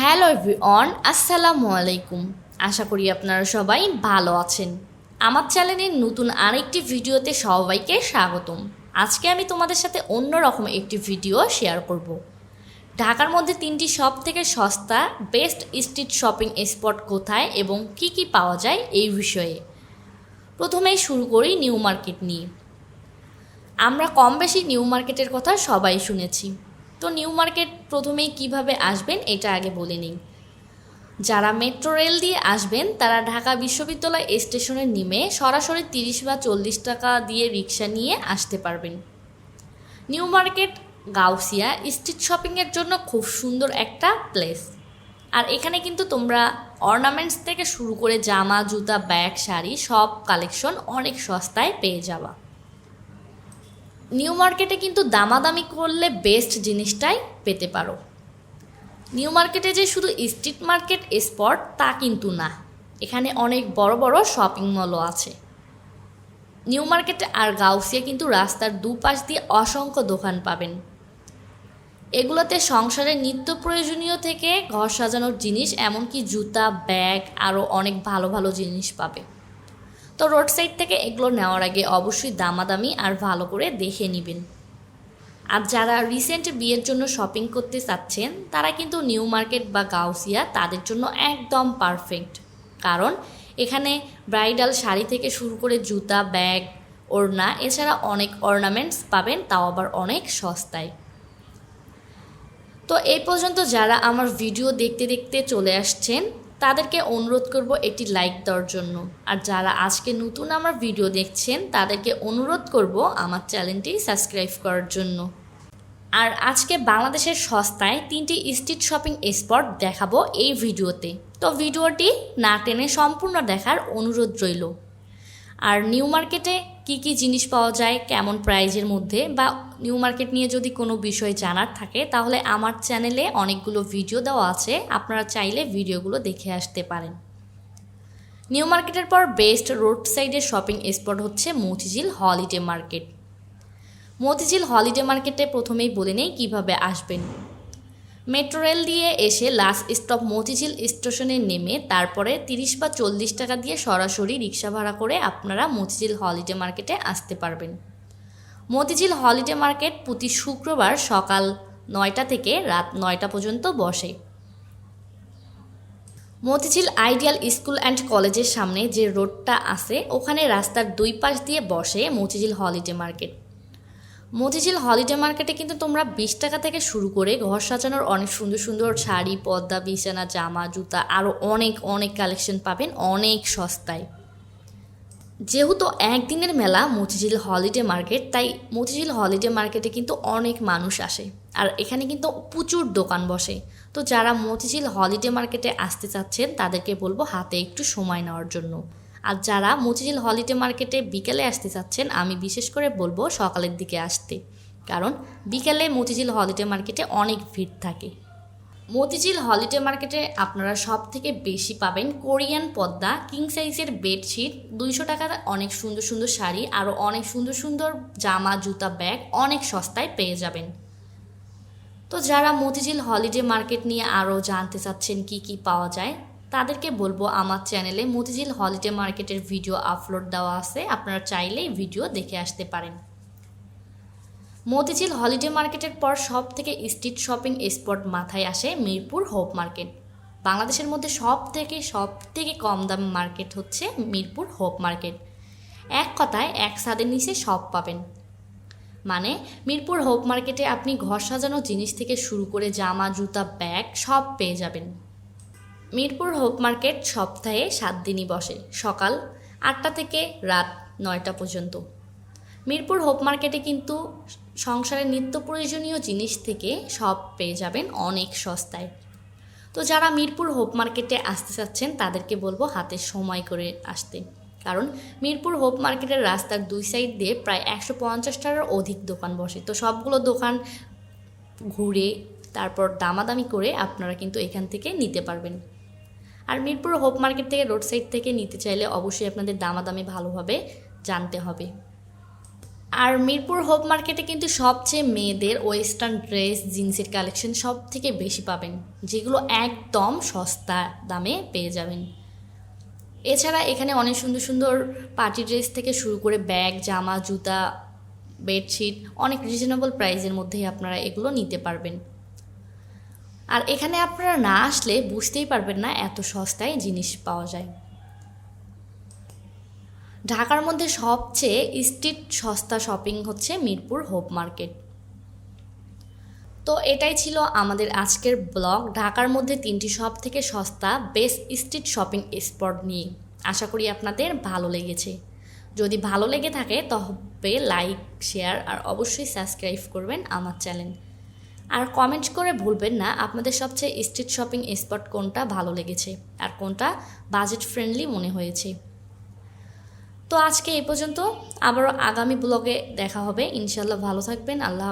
Hello everyone, আসসালামু আলাইকুম। আশা করি আপনারা সবাই ভালো আছেন। আমার চ্যানেলের নতুন আরেকটি ভিডিওতে সবাইকে স্বাগতম। আজকে আমি তোমাদের সাথে অন্যরকম একটি ভিডিও শেয়ার করব। ঢাকার মধ্যে তিনটি সব থেকে সস্তা, বেস্ট স্ট্রিট শপিং স্পট কোথায় এবং কি কি পাওয়া যায় এই বিষয়ে। প্রথমেই শুরু করি নিউ মার্কেট নিয়ে। আমরা কম বেশি নিউ মার্কেটের কথা সবাই শুনেছি। তো নিউ মার্কেট প্রথমেই কীভাবে আসবেন এটা আগে বলে নিই। যারা মেট্রো রেল দিয়ে আসবেন, তারা ঢাকা বিশ্ববিদ্যালয় স্টেশনে নেমে সরাসরি তিরিশ বা চল্লিশ টাকা দিয়ে রিক্সা নিয়ে আসতে পারবেন। নিউ মার্কেট গাউসিয়া স্ট্রিট শপিংয়ের জন্য খুব সুন্দর একটা প্লেস। আর এখানে কিন্তু তোমরা অর্নামেন্টস থেকে শুরু করে জামা, জুতা, ব্যাগ, শাড়ি সব কালেকশন অনেক সস্তায় পেয়ে যাওয়া নিউ মার্কেটে কিন্তু দামাদামি করলে বেস্ট জিনিসটাই পেতে পারো। নিউ মার্কেটে যে শুধু স্ট্রিট মার্কেট স্পট তা কিন্তু না। এখানে অনেক বড় বড় শপিং মলও আছে। নিউ মার্কেটে আর গাউসিয়া কিন্তু রাস্তার দুপাশ দিয়ে অসংখ্য দোকান পাবেন। এগুলোতে সংসারের নিত্য প্রয়োজনীয় থেকে ঘর সাজানোর জিনিস, এমনকি জুতা ব্যাগ আরও অনেক ভালো ভালো জিনিস পাবে। তো রোড সাইড থেকে এগুলো নেওয়ার আগে অবশ্যই দামাদামি আর ভালো করে দেখে নেবেন। আর যারা রিসেন্ট বিয়ের জন্য শপিং করতে চাচ্ছেন, তারা কিন্তু নিউ মার্কেট বা গাউসিয়া তাদের জন্য একদম পারফেক্ট কারণ এখানে ব্রাইডাল শাড়ি থেকে শুরু করে জুতা ব্যাগ ওড়না, এছাড়া অনেক অর্নামেন্টস পাবেন, তাও আবার অনেক সস্তায়। তো এই পর্যন্ত যারা আমার ভিডিও দেখতে দেখতে চলে আসছেন তাদেরকে অনুরোধ করব একটি লাইক দেওয়ার জন্য। আর যারা আজকে নতুন আমার ভিডিও দেখছেন, তাদেরকে অনুরোধ করব আমার চ্যানেলটি সাবস্ক্রাইব করার জন্য। আর আজকে বাংলাদেশের সস্তায় তিনটি স্ট্রিট শপিং স্পট দেখাবো এই ভিডিওতে তো ভিডিওটি না টেনে সম্পূর্ণ দেখার অনুরোধ রইল। আর নিউ মার্কেটে কি কি জিনিস পাওয়া যায়, কেমন প্রাইজের মধ্যে, বা নিউ মার্কেট নিয়ে যদি কোনো বিষয় জানার থাকে, তাহলে আমার চ্যানেলে অনেকগুলো ভিডিও দেওয়া আছে, আপনারা চাইলে ভিডিওগুলো দেখে আসতে পারেন। নিউ মার্কেটের পর বেস্ট রোড সাইডের শপিং স্পট হচ্ছে Motijheel Holiday Market Motijheel Holiday মার্কেটে প্রথমেই বলে নেই কীভাবে আসবেন। মেট্রো রেল দিয়ে এসে লাস্ট স্টপ মতিঝিল স্টেশনে নেমে তারপরে তিরিশ বা চল্লিশ টাকা দিয়ে সরাসরি রিক্সা ভাড়া করে আপনারা মতিঝিল হলিডে মার্কেটে আসতে পারবেন। মতিঝিল হলিডে মার্কেট প্রতি শুক্রবার সকাল নয়টা থেকে রাত নয়টা পর্যন্ত বসে। মতিঝিল আইডিয়াল স্কুল অ্যান্ড কলেজের সামনে যে রোডটা আছে, ওখানে রাস্তার দুই পাশ দিয়ে বসে Motijheel Holiday Market. Motijheel Holiday মার্কেটে কিন্তু তোমরা বিশ টাকা থেকে শুরু করে ঘর সাজানোর অনেক সুন্দর সুন্দর শাড়ি, পদ্মা, বিছানা, জামা, জুতা আরও অনেক অনেক কালেকশন পাবেন, অনেক সস্তায়। যেহেতু একদিনের মেলা মতিঝিল হলিডে মার্কেট, তাই মতিঝিল হলিডে মার্কেটে কিন্তু অনেক মানুষ আসে আর এখানে কিন্তু প্রচুর দোকান বসে। তো যারা মতিঝিল হলিডে মার্কেটে আসতে চাচ্ছেন, তাদেরকে বলব হাতে একটু সময় নেওয়ার জন্য। আর যারা মতিঝিল হলিডে মার্কেটে বিকেলে আসতে চাচ্ছেন, আমি বিশেষ করে বলব সকালের দিকে আসতে। কারণ বিকেলে মতিঝিল হলিডে মার্কেটে অনেক ভিড় থাকে। মতিঝিল হলিডে মার্কেটে আপনারা সব থেকে বেশি পাবেন কোরিয়ান পদ্মা, কিং সাইজের বেডশিট, দুইশো টাকার অনেক সুন্দর সুন্দর শাড়ি, আরও অনেক সুন্দর সুন্দর জামা, জুতা, ব্যাগ অনেক সস্তায় পেয়ে যাবেন। তো যারা মতিঝিল হলিডে মার্কেট নিয়ে আরও জানতে চাচ্ছেন কি কি পাওয়া যায় তাদেরকে বলব আমার চ্যানেলে মতিঝিল হলিডে মার্কেটের ভিডিও আপলোড দেওয়া আছে। আপনারা চাইলেই ভিডিও দেখে আসতে পারেন। মতিঝিল হলিডে মার্কেটের পর সব থেকে স্ট্রিট শপিং স্পট মাথায় আসে মিরপুর হোপ মার্কেট। বাংলাদেশের মধ্যে সব থেকে সব থেকে কম দাম মার্কেট হচ্ছে মিরপুর হোপ মার্কেট। এক কথায়, এক ছাদের নিচে সব পাবেন। মানে মিরপুর হোপ মার্কেটে আপনি ঘর সাজানো জিনিস থেকে শুরু করে জামা, জুতা, ব্যাগ সব পেয়ে যাবেন। মিরপুর হোপ মার্কেট সপ্তাহে সাত দিনই বসে, সকাল আটটা থেকে রাত নয়টা পর্যন্ত। মিরপুর হোপ মার্কেটে কিন্তু সংসারের নিত্য প্রয়োজনীয় জিনিস থেকে সব পেয়ে যাবেন অনেক সস্তায়। তো যারা মিরপুর হোপ মার্কেটে আসতে চাচ্ছেন, তাদেরকে বলব হাতে সময় করে আসতে। কারণ মিরপুর হোপ মার্কেটের রাস্তার দুই সাইড দিয়ে প্রায় একশো পঞ্চাশটার অধিক দোকান বসে। তো সবগুলো দোকান ঘুরে, তারপর দামাদামি করে আপনারা কিন্তু এখান থেকে নিতে পারবেন। আর মিরপুর হোপ মার্কেট থেকে রোড সাইড থেকে নিতে চাইলে অবশ্যই আপনাদের দামাদামি ভালোভাবে জানতে হবে। আর মিরপুর হোপ মার্কেটে কিন্তু সবচেয়ে মেয়েদের ওয়েস্টার্ন ড্রেস, জিন্সের কালেকশন সব থেকে বেশি পাবেন, যেগুলো একদম সস্তা দামে পেয়ে যাবেন। এছাড়া এখানে অনেক সুন্দর সুন্দর পার্টি ড্রেস থেকে শুরু করে ব্যাগ, জামা, জুতা, বেডশিট, অনেক রিজনেবল প্রাইসের মধ্যেই আপনারা এগুলো নিতে পারবেন। আর এখানে আপনারা না আসলে বুঝতেই পারবেন না এত সস্তায় জিনিস পাওয়া যায়। ঢাকার মধ্যে সবচেয়ে স্ট্রিট সস্তা শপিং হচ্ছে মিরপুর হোপ মার্কেট। তো এটাই ছিল আমাদের আজকের ব্লগ। ঢাকার মধ্যে তিনটি সব থেকে সস্তা বেস্ট স্ট্রিট শপিং স্পট নিয়ে। আশা করি আপনাদের ভালো লেগেছে। যদি ভালো লেগে থাকে তবে লাইক শেয়ার আর অবশ্যই সাবস্ক্রাইব করবেন আমার চ্যানেল আর কমেন্ট করে ভুলবেন না, আপনাদের সবচেয়ে স্ট্রিট শপিং স্পট কোনটা ভালো লেগেছে আর কোনটা বাজেট ফ্রেন্ডলি মনে হয়েছে। তো আজকে এই পর্যন্ত, আবারও আগামী ব্লগে দেখা হবে। ইনশাল্লাহ ভালো থাকবেন, আল্লাহ